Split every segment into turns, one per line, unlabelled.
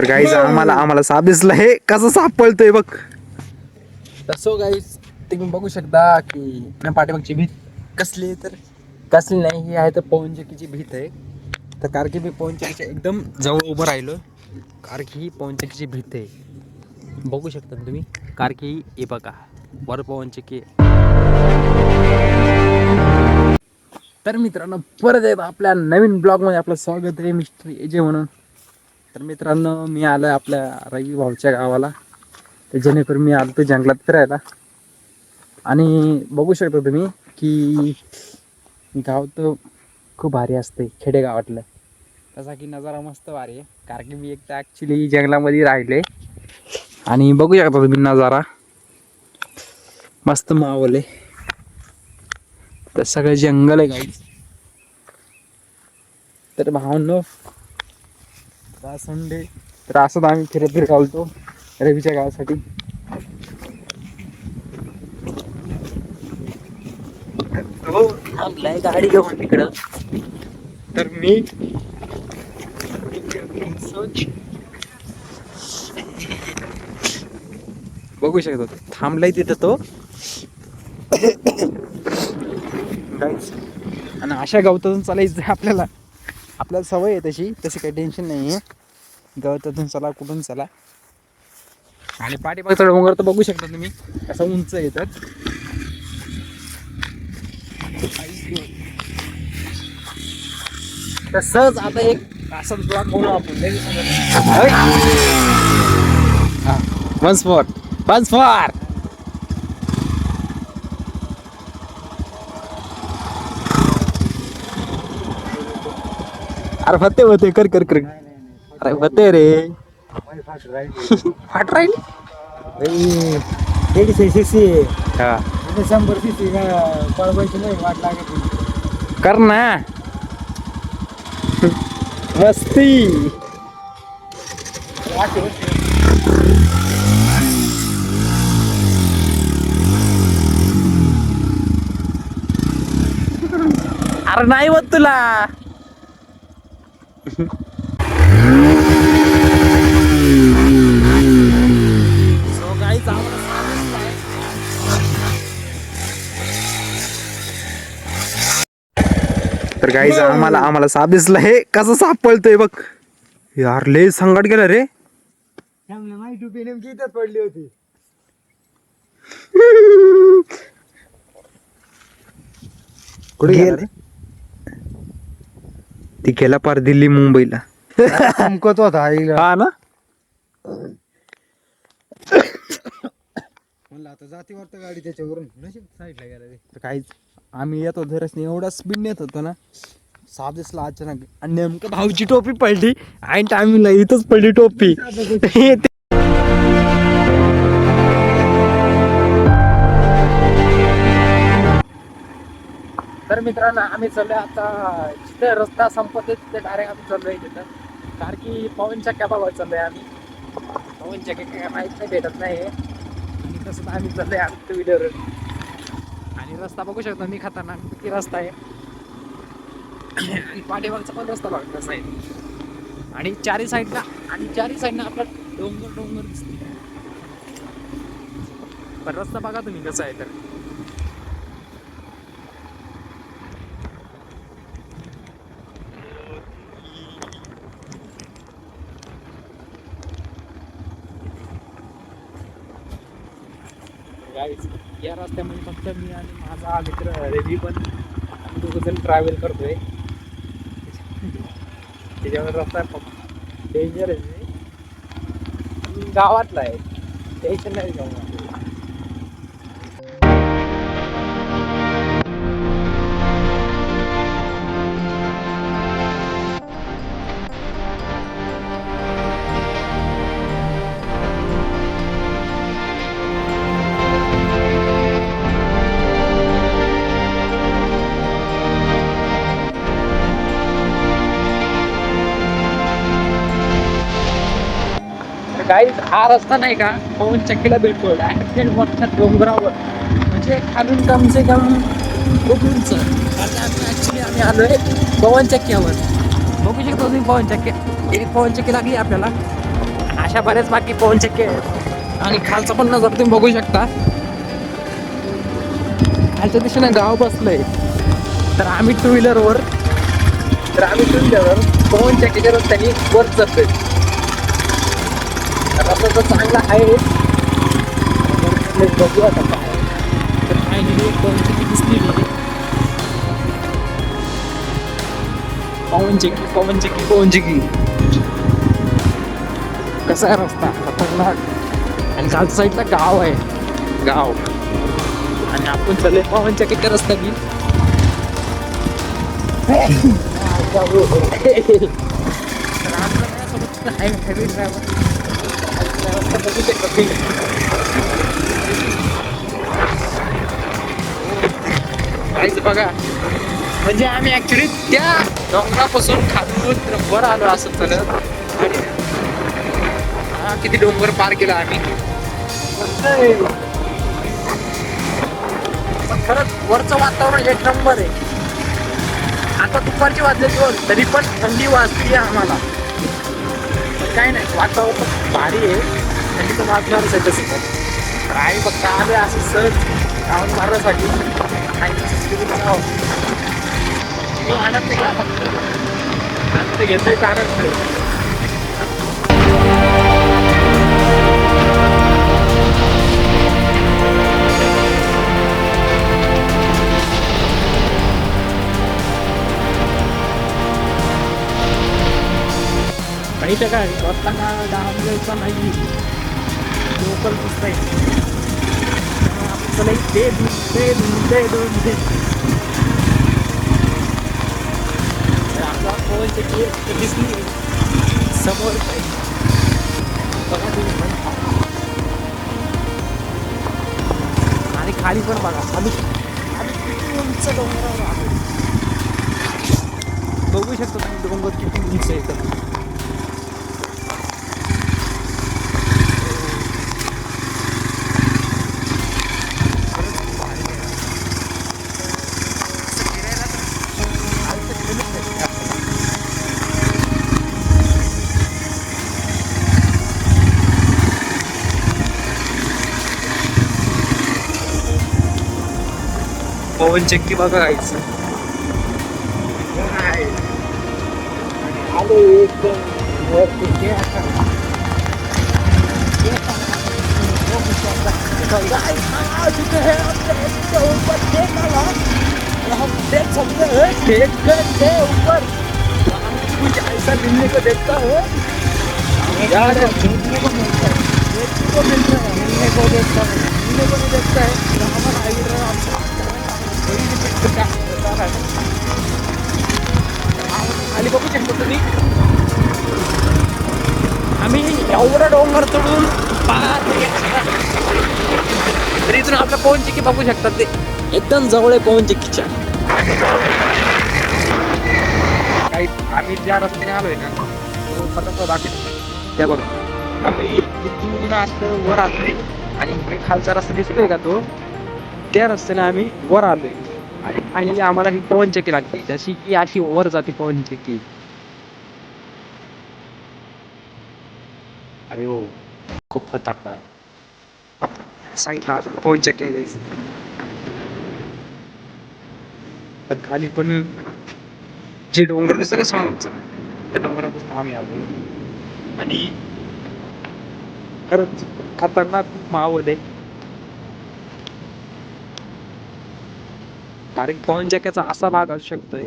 तर गाईज आम्हाला आम्हाला साप दिसला हे कसं साप पळतोय बघ.
तसो गाईज तुम्ही बघू शकता की ना पाठीमागची भीत कसली तर कसली नाही ही आहे तर पवनचक्कीची भीत आहे. तर कारण की मी पवनचक्कीच्या एकदम जवळ उभं राहिलो कारण की ही पवनचक्कीची भीत आहे. बघू शकता तुम्ही. कारण की हे बघा वर पवनचक्की तर मित्रांनो परत एकदा आपल्या नवीन ब्लॉगमध्ये आपलं स्वागत आहे. मिस्टर एजे म्हणून. तर मित्रांनो मी आलो आपल्या रवी भाऊच्या गावाला. तर जेणेकरून मी आलो तो जंगलात फिरायला. आणि बघू शकता तुम्ही की गाव तर खूप भारी असते खेडेगावातलं. तसा की नजारा मस्त भारी आहे कारण की मी एक तर ॲक्च्युली जंगलामध्ये राहिले आणि बघू शकता तुम्ही नजारा. मस्त मावले तर सगळं जंगल आहे गाई तर भावांनो संडे तर असंच आम्ही फिरत फिरत आलतो रवीच्या गावासाठी. थांबलाय गाडी घेऊन तिकडं. तर मी बघू शकतो. थांबलाय तिथं तो. आणि अशा गवतातून चालायचं आपल्याला. आपल्याला सवय आहे तशी तशी काही टेन्शन नाही आहे गवतातून चला कुठून चला. आणि पाठीमागचा डोंगर तर बघू शकता तुम्ही कसं उंच येतात तसंच आता एक असं ब्लॉक बोलू आपण वन्स फॉर वन्स फॉर अरे फते होते कर कर कर. अरे होते रे. फाट राहील? हा.
शंभर सीसी पळवायची नाही वाट लागत
कर ना. मस्ती. अरे नाही होत तुला.
तर गाईज आम्हाला आम्हाला साप दिसला. हे कसं साप पळतोय बघ. यार लय संकट गेलं रे.
माहिती नेमकी पडली होती.
कुठे
गेला रे? ती गेला पार दिल्ली मुंबईला.
होता
हा ना?
आता गाडी त्याच्यावरून. नशीब साईडला गेला रे.
तर काहीच. आम्ही येत रस्ते एवढा स्पीड येत होतो ना. साप दिसला अचानक. आणि नेमकं भाऊची टोपी पडली. आणि टायमिंगला इथंच पडली टोपी. तर मित्रांनो आम्ही चाललोय आता जिथे रस्ता संपत आहे तिथे डायरेक्ट आम्ही चाललोय तिथं कारण की पवन चक्क्या बघायला चाललोय आम्ही. पवन चक्क्या काय माहीत नाही भेटत नाही तसंच आम्ही चाललोय आम्ही टू व्हीलर आणि रस्ता बघू शकतो मी खतरनाक किती रस्ता आहे. आणि पाठीमागचा पण रस्ता बघा तसा आहे. आणि चारी साईडला आणि चारी साईडनं आपला डोंगर डोंगर दिसते पण रस्ता बघा तुम्ही कसा आहे तर. रस्त्यामध्ये फक्त मी आणि माझा मित्र रवी पण आम्ही दोघं जण ट्रॅव्हल आहे त्याच्यावर रस्ता डेंजर आहे. गावातला आहे टेन्शन नाही गावात गाईज हा रस्ता नाही का? पवन चक्कीला बिलकुल. डायरेक्ट मोठ्या डोंगरावर. म्हणजे खालून कमसे कम खूप उंच. ॲक्च्युली आम्ही आलोय पवन चक्क्यावर. बघू शकतो तुम्ही पवन चक्के. एक पवन चक्की लागली आपल्याला. अशा बऱ्याच बाकी पवन चक्के आहेत. आणि खालचा पण नजर तुम्ही बघू शकता. खालच्या दिशेने गाव बसलंय. तर आम्ही टू व्हीलरवर तर आम्ही टू व्हीलरवर पवन चक्कीच्या रस्त्याने वर जातोय तर रस्ता चांगला आहे. बघू आता काय तर पवन चक्की दिसली पवन चक्की पवन चक्की पवन चक्की कसा आहे रस्ता? खतरनाक. आणि खालच्या साईडला गाव आहे. गाव. आणि आपण चालले पवन चक्कीच्या रस्त्याने. तर आपलं माझ्यासोबत हाय- heavy driver. रस्ता बघू शकता तुम्ही. बघा. म्हणजे आम्ही ऍक्च्युली त्या डोंगरापासून खालून वर आलो असं चालत आणि हा किती डोंगर पार केला आम्ही. खरंच वरचं वातावरण एक नंबर आहे. आता दुपारची वाजले दोन तरी पण थंडी वाजते आम्हाला. काय काही नाही वातावरण भारी आहे. थंडी तर वाजणारच आहे तसं पण आम्ही फक्त आले असं सहज काम मारण्यासाठी. आणि आणत आनंद घ्या फक्त आनंद घेतोय कारण माहिती काय रस्ता दहा मिनिटचा नाही. लोकल दिसतंय. आपल्याला ते दून दे दून दे आपला दिसली. समोर बघा तुम्ही आणि खाली पण बघा खाली. उंच डोंगरावर बघू शकतो तुम्ही डोंगर किती उंच आहे तर. ट्रेन के ऊपर वहाँ कुछ ऐसा मिलने को देखता है. यार देखने को मिलता है. देखने को मिलता है. मिलने को देखता है. मिलने को नहीं देखता है. आली बघू शकतो तुम्ही. आम्ही एवढं डोंगर चढून पार तर इथून आपल्या पवन चिक्की बघू शकतात ते. एकदम जवळ आहे पवन चिक्कीच्या. काही आम्ही ज्या रस्त्याने आलोय ना तो दाखवतो त्या बघा. आम्ही वर आलोय. आणि खालचा रस्ता दिसतोय का तो? त्या रस्त्याने आम्ही वर आलोय. आणि फायनली आम्हाला ही पवन चक्की लागते. जशी की अशी वर जाते पवन चक्की अरे हो खूप खतरनाक. सांगितलं आता पवन चक्की आहे. guys. पण खाली पण जे डोंगर दिसतं का त्या डोंगरापासून आम्ही आलो. आणि खरंच खतरनाक मावल आहे. कारण पवन चक्क्याचा असा भाग असू शकतोय.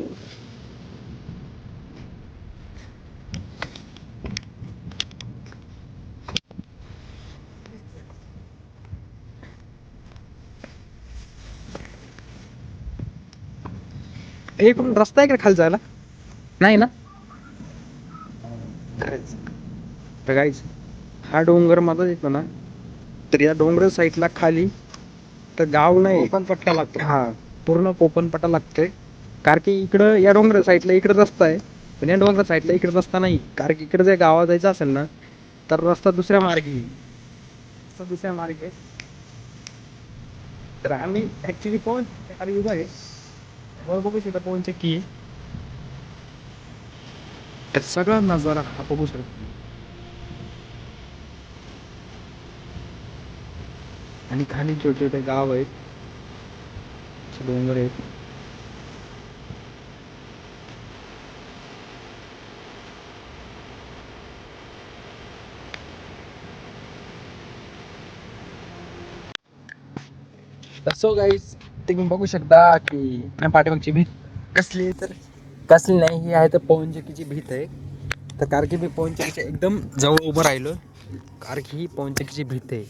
एक रस्ता आहे का खाली जायला? नाही ना. guys, हा डोंगर माझा येतो ना. तर या डोंगर साईडला खाली तर गाव नाही.
पण पट्टा लागतो.
हा. पूर्ण कोकणपट्टा लागतोय. कारण की इकडं या डोंगर साईडला इकडं रस्ता आहे. पण या डोंगर साईडला इकडं रस्ता नाही. कारण की इकडं जर गावात जायचं असेल ना तर रस्ता दुसऱ्या मार्गे. रस्ता दुसऱ्या मार्गे. तर आम्ही ऍक्च्युली कोण? अरे युग आहे. बघू शकता कोणचे की सगळा नजारा हा बघू शकतो आणि खाली छोटे छोटे गाव आहेत. डोंगर आहेत. सो गाईस तुम्ही बघू शकता की पाठीमागची भीत कसली तर कसली नाही ही आहे तर पवनचक्कीची भीत आहे. तर कारण की मी पवनचक्कीच्या एकदम जवळ उभं राहिलो कारण की ही पवनचक्कीची भीत आहे.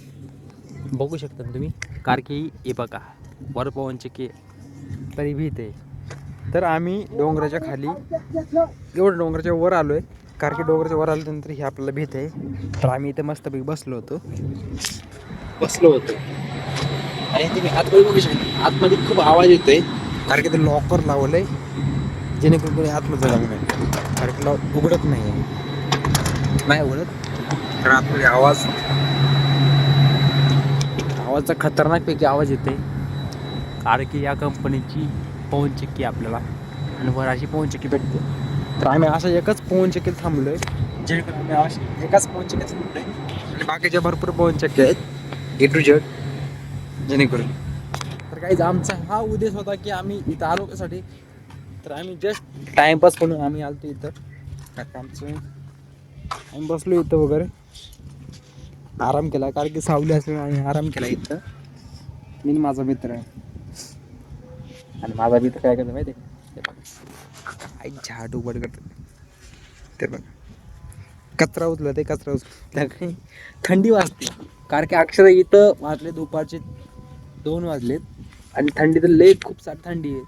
बघू शकता तुम्ही कारण की हे बघा. वर पवनचक्की आहे. तर भीत आहे तर आम्ही डोंगराच्या खाली एवढं डोंगराच्या वर आलो आहे कारण की डोंगराच्या वर आल्यानंतर ही आपल्याला भीत आहे. तर आम्ही इथे मस्तपैकी बसलो होतो. बसलो होतो. आणि तुम्ही आतमध्ये बघू शकता. आतमध्ये खूप आवाज येतोय. कारण की ते लॉकर लावलंय. जेणेकरून कोणी आतमध्ये जाऊ नये. कारण की लॉक उघडत नाही नाही उघडत. कारण आतमध्ये आवाज. आवाजचा खतरनाक पैकी आवाज येते कारण की या कंपनीची पवनचक्की आपल्याला आणि वर अशी पवनचक्की भेटते. तर आम्ही असं एकच पवनचक्कीत आहे जेणेकरून आम्ही अशी एकाच पवनचक्कीत आहे आणि बाकीच्या भरपूर पवनचक्की आहेत ए टू जेड जेणेकरून. तर काहीच आमचा हा उद्देश होता की आम्ही इथं आलो कसाठी तर आम्ही जस्ट टाइमपास म्हणून आम्ही आलतो इथं. कारण आमचं आम्ही बसलो इथं वगैरे. आराम केला कारण की सावली असल्यामुळे आम्ही आराम केला इथं. मी माझा मित्र. आहे आणि माझा मित्र काय करतो माहिती आहे ते आई झाड उघड करत ते बघ. कचरा उचला ते कचरा उचला काही थंडी वाजते. कारण की अक्षर इथं वाजले दुपारचे दोन वाजलेत. आणि थंडी तर लय खूप सारी थंडी आहे.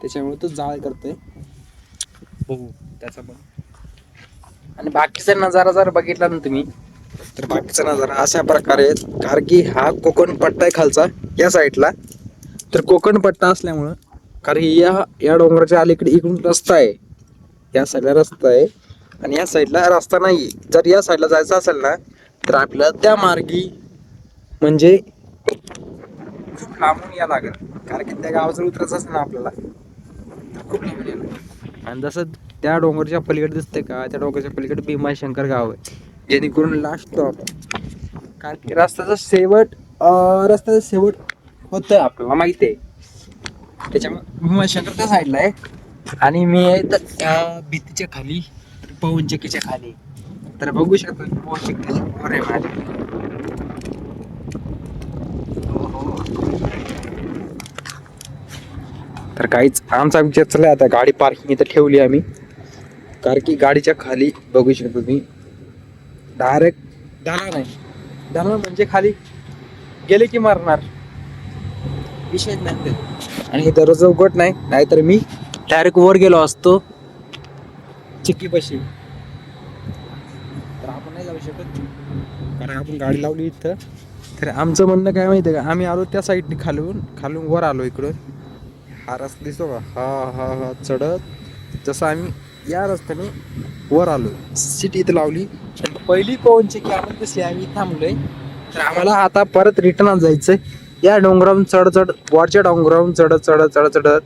त्याच्यामुळे तो जाळ करतोय. बघू त्याचा पण आणि बाकीचा नजारा जर बघितला ना तुम्ही तर बाकीचा नजारा अशा प्रकारे आहेत. कारण की हा कोकण पट्टा आहे खालचा या साईडला तर कोकण पट्टा असल्यामुळं कारण या या डोंगराच्या अलीकडे इकडून रस्ता आहे. या साईडला रस्ता आहे आणि या साईडला रस्ता नाही जर या साईडला जायचं असेल ना तर आपल्याला त्या मार्गी म्हणजे खूप लांबून या लागेल. कारण की त्या गावाचं उतरायचं असेल ना आपल्याला तर खूप लांबून लागेल. आणि जसं त्या डोंगरच्या पलीकडे दिसते का त्या डोंगरच्या पलीकडे भीमाशंकर गाव आहे. जेणेकरून लास्ट स्टॉप कारण की रस्त्याचा शेवट रस्त्याचा शेवट होतं आपल्याला माहिती आहे. त्याच्यामुळे भीमाशंकर त्या साईडला आहे. आणि मी तर त्या भीतीच्या खाली पवनचक्कीच्या खाली. तर बघू शकतो पवनचक्कीच्या वर आहे. माझ्या तर काहीच आमचा विचार चालला आता गाडी पार्किंग इथं ठेवली आम्ही. कारण की गाडीच्या खाली बघू शकतो मी डायरेक्ट जाणार नाही जाणार म्हणजे खाली गेले की मारणार. नाही आणि हे उघड नाही नाहीतर मी डायरेक्ट वर गेलो असतो. चिक्की पशी. तर आपण नाही जाऊ शकत. कारण आपण गाडी लावली इथं. तर आमचं म्हणणं काय माहिती आहे का? आम्ही आलो त्या साईडने खालून खालून वर आलो इकडं हा रस्ता दिसतो का? हा हा हा चढत. जसं आम्ही या रस्त्याने वर आलो. सीट इथं लावली. पहिली पवनची की आपण दिसली आम्ही थांबलोय. तर आम्हाला आता परत रिटर्न जायचंय या डोंगरावरून चढत चढ वरच्या डोंगरावरून चढत चढत चढत चढत.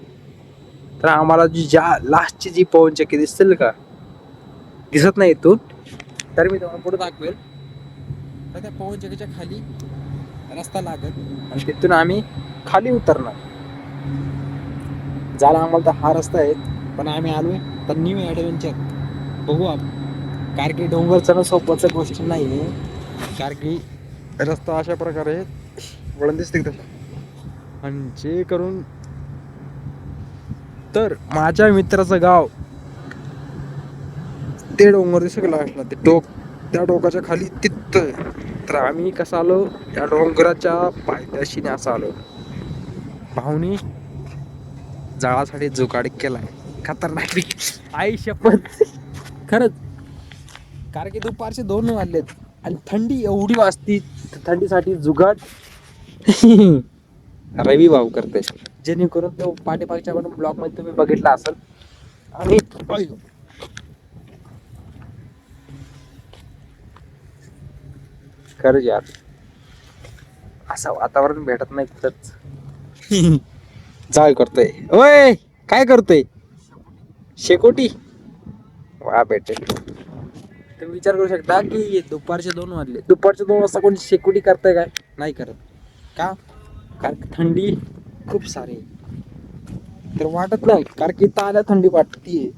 तर आम्हाला जी ज्या लास्टची जी पवनचक्की दिसतील का? दिसत नाही इथून. तर मी तुम्हाला पुढे दाखवेल. तर त्या पवनचक्कीच्या खाली रस्ता लागत आणि तिथून आम्ही खाली उतरणार. झाला आम्हाला तर हा रस्ता आहे. पण आम्ही आलो आहे तर न्यू ॲडव्हेंचर बघू आपण. कारण की डोंगर चढणं सोपंच गोष्ट नाही आहे कारण की रस्ता अशा प्रकारे आहे, वळण दिसते तसं आणि जे करून तर माझ्या मित्राचं गाव ते डोंगर दिसत लास्टला? ते टोक त्या टोकाच्या खाली तिथं. आहे. तर आम्ही कसं आलो? त्या डोंगराच्या पायथ्याशीने असं आलो. भाऊनी जाळासाठी जुगाड केलाय. खतरनाक आई शपथ. खरंच. कारण की दुपारचे दोन वाजलेत आणि थंडी एवढी वाजती थंडीसाठी जुगाड रवी भाऊ करते. जेणेकरून तो पाठीमागच्या पण ब्लॉगमध्ये तुम्ही बघितला असेल. आणि. खरंच यार असं वातावरण भेटत नाही कुठंच. जाळ करतोय. ओय काय करतोय? शेकोटी. वा भेटे तुम्ही विचार करू शकता की दुपारचे दोन वाजले. दुपारचे दोन वाजता कोणी शेकोटी करताय काय? नाही करत. का? कारण थंडी खूप सारी तर वाटत नाही कारण की आल्या थंडी वाटतीये.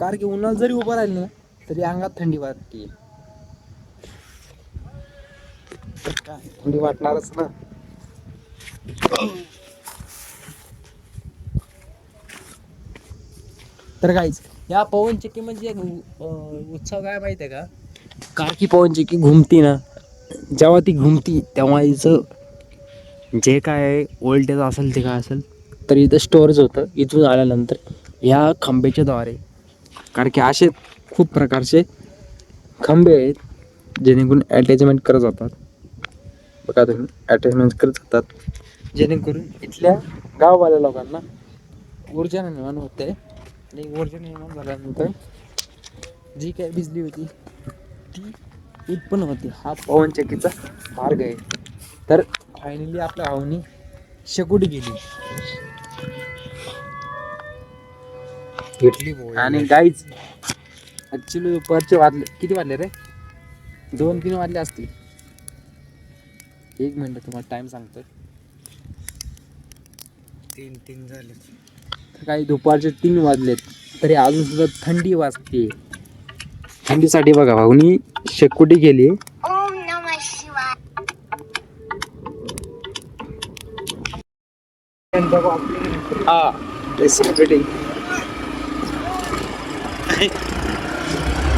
कारण की उन्हाळा जरी उभं राहिलं ना तरी अंगात थंडी वाटते काय थंडी वाटणारच ना. तर काहीच या पवनचक्की म्हणजे एक उत्सव काय माहिती आहे का? कारकी की पवनचक्की घुमती ना. जेव्हा ती घुमती तेव्हा हिचं जे काय ओल्टेज असेल ते काय असेल तर इथं स्टोअर्स होतं. इथून आल्यानंतर ह्या खांब्याच्या द्वारे कारण की असे खूप प्रकारचे खांबे आहेत जेणेकरून अटॅचमेंट करत जातात. बघा तुम्ही अटॅचमेंट करत जातात. जेणेकरून इथल्या गाववाल्या लोकांना ऊर्जा निर्माण होते. आणि ऊर्जा निर्माण झाल्यानंतर जी काही बिजली होती ती उत्पन्न होती. हा पवनचक्कीचा मार्ग आहे. तर फायनली आपल्या भाऊनी शेकोटी गेली आणि गाईच ऍक्च्युली दुपारचे वाजले किती वाजले रे? दोन तीन वाजले असतील. एक मिनिट तुम्हाला टाइम सांगतोय.
तीन तीन झाले.
तर काही दुपारचे तीन वाजलेत तरी अजून सुद्धा थंडी वाजते. थंडीसाठी बघा भाऊनी शेकोटी केली. हा. सेलिब्रेटिंग